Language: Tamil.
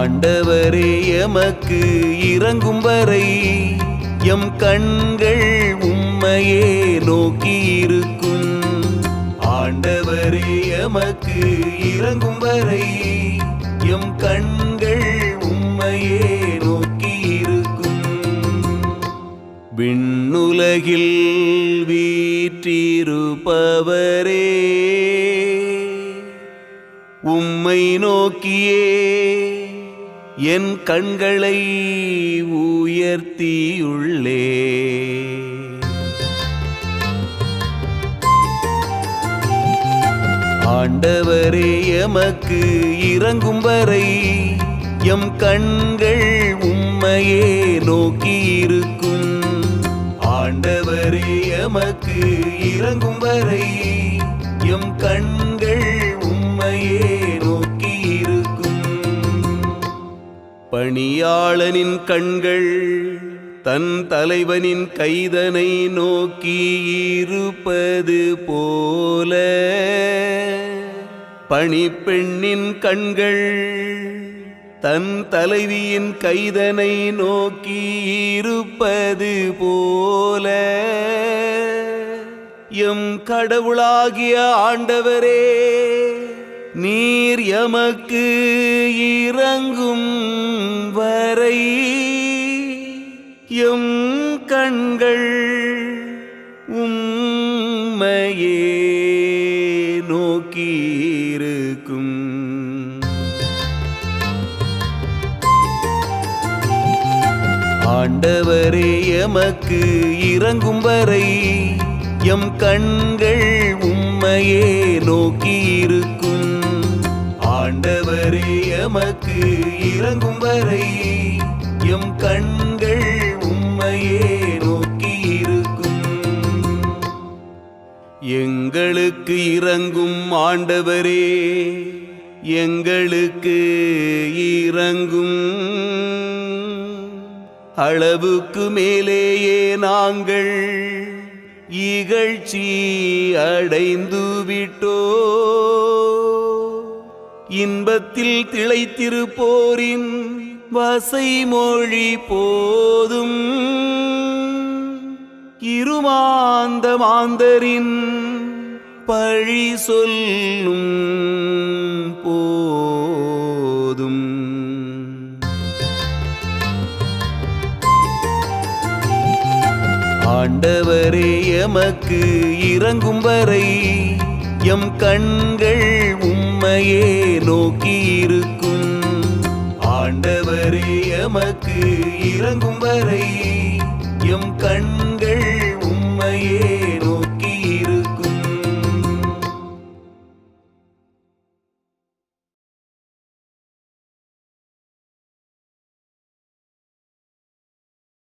ஆண்டவரே எமக்கு இறங்கும் வரை எம் கண்கள் உம்மையே நோக்கி இருக்கும். ஆண்டவரே எமக்கு இறங்கும் வரை எம் கண்கள் உம்மையே நோக்கி இருக்கும். விண்ணுலகில் வீற்றிருப்பவரே உம்மை நோக்கியே என் கண்களை உயர்த்தியுள்ளே. ஆண்டவரே எமக்கு இறங்கும் வரை எம் கண்கள் உம்மையே நோக்கி இருக்கும் ஆண்டவரே எமக்கு இறங்கும் வரை எம் கண்கள் உம்மையே பணியாளனின் கண்கள் தன் தலைவனின் கைதனை நோக்கி இருப்பது போல. பணிப்பெண்ணின் கண்கள் தன் தலைவியின் கைதனை நோக்கி இருப்பது போல. எம் கடவுளாகிய ஆண்டவரே நீ நீர் எமக்கு இறங்கும் வரை எம் கண்கள் உம்மையே நோக்கியிருக்கும். ஆண்டவரே எமக்கு இறங்கும் வரை எம் கண்கள் ஆண்டவரே எமக்கு இறங்கும் வரை எம் கண்கள் உம்மையே நோக்கி இருக்கும். எங்களுக்கு இறங்கும் ஆண்டவரே எங்களுக்கு இறங்கும். அளவுக்கு மேலேயே நாங்கள் இகழ்ச்சி அடைந்து விட்டோ இன்பத்தில் திளைத்திருப்போரின் வசை மொழி போதும். இருமாந்த மாந்தரின் பழி சொல்லும் போதும். ஆண்டவரே எமக்கு இறங்கும் வரை எம் கண்கள் உம்மையே நோக்கி இருக்கும் ஆண்டவரே எமக்கு இறங்கும் வரை எம் கண்கள்